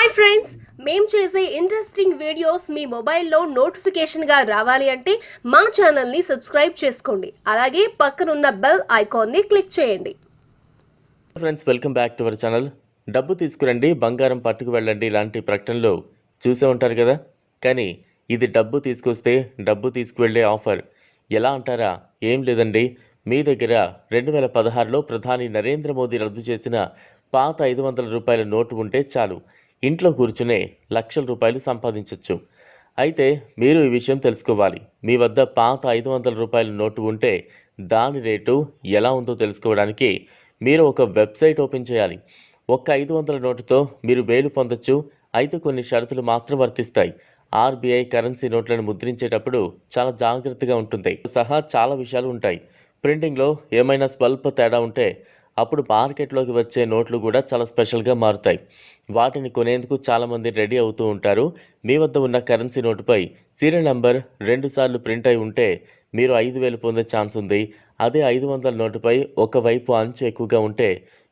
Hi friends మేము చేసే interesting videos మీ మొబైల్లో నోటిఫికేషన్గా రావాలి అంటే మా ఛానల్ని సబ్స్క్రైబ్ చేసుకోండి. అలాగే పక్కనున్న బెల్ ఐకాన్ని క్లిక్ చేయండి. Friends welcome back to our channel డబ్బు తీసుకురండి బంగారం పట్టుకు వెళ్ళండి ఇలాంటి ప్రకటనలు చూసే ఉంటారు కదా? కానీ ఇది డబ్బు తీసుకొస్తే డబ్బు తీసుకువెళ్ళే ఆఫర్ ఎలా అంటారా? ఏం లేదండి. మీ దగ్గర రెండు వేల పదహారులో ప్రధాని నరేంద్ర మోదీ రద్దు చేసిన పాత ఐదు వందల రూపాయల నోటు ఉంటే చాలు. ఇంట్లో కూర్చునే లక్షల రూపాయలు సంపాదించవచ్చు అయితే మీరు ఈ విషయం తెలుసుకోవాలి. మీ వద్ద పాత ఐదు వందల రూపాయల నోటు ఉంటే దాని రేటు ఎలా ఉందో తెలుసుకోవడానికి మీరు ఒక వెబ్సైట్ ఓపెన్ చేయాలి. ఒక్క ఐదు వందల నోటుతో మీరు బెయిలు పొందొచ్చు. అయితే కొన్ని షరతులు మాత్రం వర్తిస్తాయి. ఆర్బీఐ కరెన్సీ నోట్లను ముద్రించేటప్పుడు చాలా జాగ్రత్తగా ఉంటుంది. సహా చాలా విషయాలు ఉంటాయి. ప్రింటింగ్లో ఏమైనా స్వల్ప తేడా ఉంటే అప్పుడు మార్కెట్లోకి వచ్చే నోట్లు కూడా చాలా స్పెషల్గా మారుతాయి. వాటిని కొనేందుకు చాలామంది రెడీ అవుతూ ఉంటారు. మీ వద్ద ఉన్న కరెన్సీ నోటుపై సీరియల్ నంబర్ రెండుసార్లు ప్రింట్ అయి ఉంటే మీరు ఐదు వేలు పొందే ఛాన్స్ ఉంది. అదే ఐదు వందల నోటుపై ఒకవైపు అంచు ఎక్కువగా ఉంటే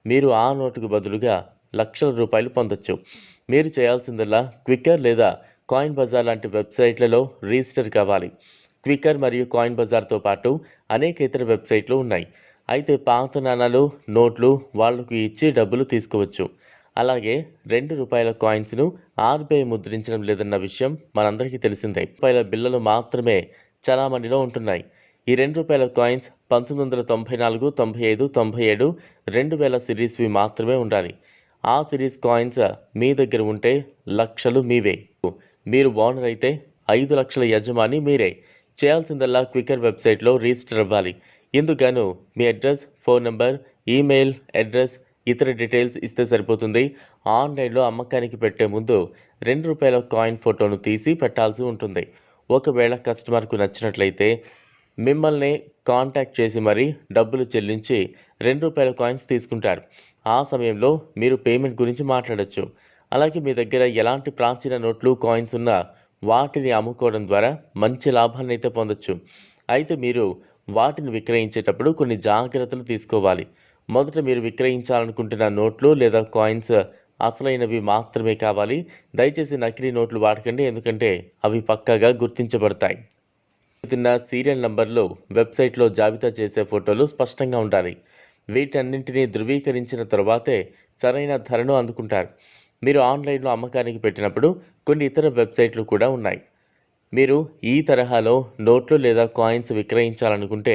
మీరు ఆ నోటుకు బదులుగా లక్షల రూపాయలు పొందొచ్చు. మీరు చేయాల్సిందల్లా క్విక్కర్ లేదా కాయిన్ బజార్ లాంటి వెబ్సైట్లలో రిజిస్టర్ కావాలి. క్విక్కర్ మరియు కాయిన్ బజార్తో పాటు అనేక ఇతర వెబ్సైట్లు ఉన్నాయి. అయితే పాత నాణాలు నోట్లు వాళ్ళకు ఇచ్చి డబ్బులు తీసుకోవచ్చు. అలాగే రెండు రూపాయల కాయిన్స్ను ఆర్బీఐ ముద్రించడం లేదన్న విషయం మనందరికీ తెలిసిందే. రూపాయల బిల్లలు మాత్రమే చలామణిలో ఉంటున్నాయి. ఈ రెండు రూపాయల కాయిన్స్ పంతొమ్మిది వందల తొంభై నాలుగు తొంభై ఐదు తొంభై ఏడు రెండు వేల సిరీస్వి మాత్రమే ఉండాలి. ఆ సిరీస్ కాయిన్స్ మీ దగ్గర ఉంటే లక్షలు మీవే. మీరు ఓనర్ అయితే ఐదు లక్షల యజమాని మీరే. చేయాల్సిందల్లా క్విక్కర్ వెబ్సైట్లో రిజిస్టర్ అవ్వాలి. ఇందుకు మీ address phone number email address ఇతర డీటెయిల్స్ ఇస్తే సరిపోతుంది. ఆన్లైన్లో అమ్మకానికి పెట్టే ముందు రెండు రూపాయల కాయిన్ ఫోటోను తీసి పెట్టాల్సి ఉంటుంది. ఒకవేళ కస్టమర్కు నచ్చినట్లయితే మిమ్మల్ని కాంటాక్ట్ చేసి మరీ డబ్బులు చెల్లించి రెండు రూపాయల కాయిన్స్ తీసుకుంటారు. ఆ సమయంలో మీరు పేమెంట్ గురించి మాట్లాడచ్చు. అలాగే మీ దగ్గర ఎలాంటి ప్రాచీన నోట్లు కాయిన్స్ ఉన్నా వాటిని అమ్ముకోవడం ద్వారా మంచి లాభాన్ని అయితే పొందొచ్చు. అయితే మీరు వాటిని విక్రయించేటప్పుడు కొన్ని జాగ్రత్తలు తీసుకోవాలి. మొదట మీరు విక్రయించాలనుకుంటున్న నోట్లు లేదా కాయిన్స్ అసలైనవి మాత్రమే కావాలి. దయచేసి నకిలీ నోట్లు వాడకండి ఎందుకంటే అవి పక్కాగా గుర్తించబడతాయి. తిన్న సీరియల్ నంబర్లు వెబ్సైట్లో జాబితా చేసే ఫోటోలు స్పష్టంగా ఉండాలి. వీటన్నింటినీ ధృవీకరించిన తర్వాతే సరైన ధరను అందుకుంటారు. మీరు ఆన్లైన్లో అమ్మకానికి పెట్టినప్పుడు కొన్ని ఇతర వెబ్సైట్లు కూడా ఉన్నాయి. మీరు ఈ తరహాలో నోట్లు లేదా కాయిన్స్ విక్రయించాలనుకుంటే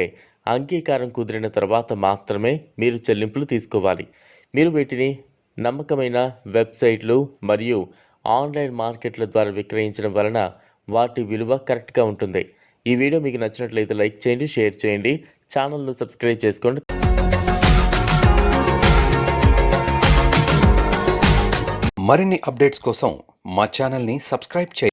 అంగీకారం కుదిరిన తర్వాత మాత్రమే మీరు చెల్లింపులు తీసుకోవాలి. మీరు వీటిని నమ్మకమైన వెబ్సైట్లు మరియు ఆన్లైన్ మార్కెట్ల ద్వారా విక్రయించడం వలన వాటి విలువ కరెక్ట్గా ఉంటుంది. ఈ వీడియో మీకు నచ్చినట్లయితే లైక్ చేయండి షేర్ చేయండి ఛానల్ను సబ్స్క్రైబ్ చేసుకోండి. మరిన్ని అప్డేట్స్ కోసం మా ఛానల్ని సబ్స్క్రైబ్ చేయండి.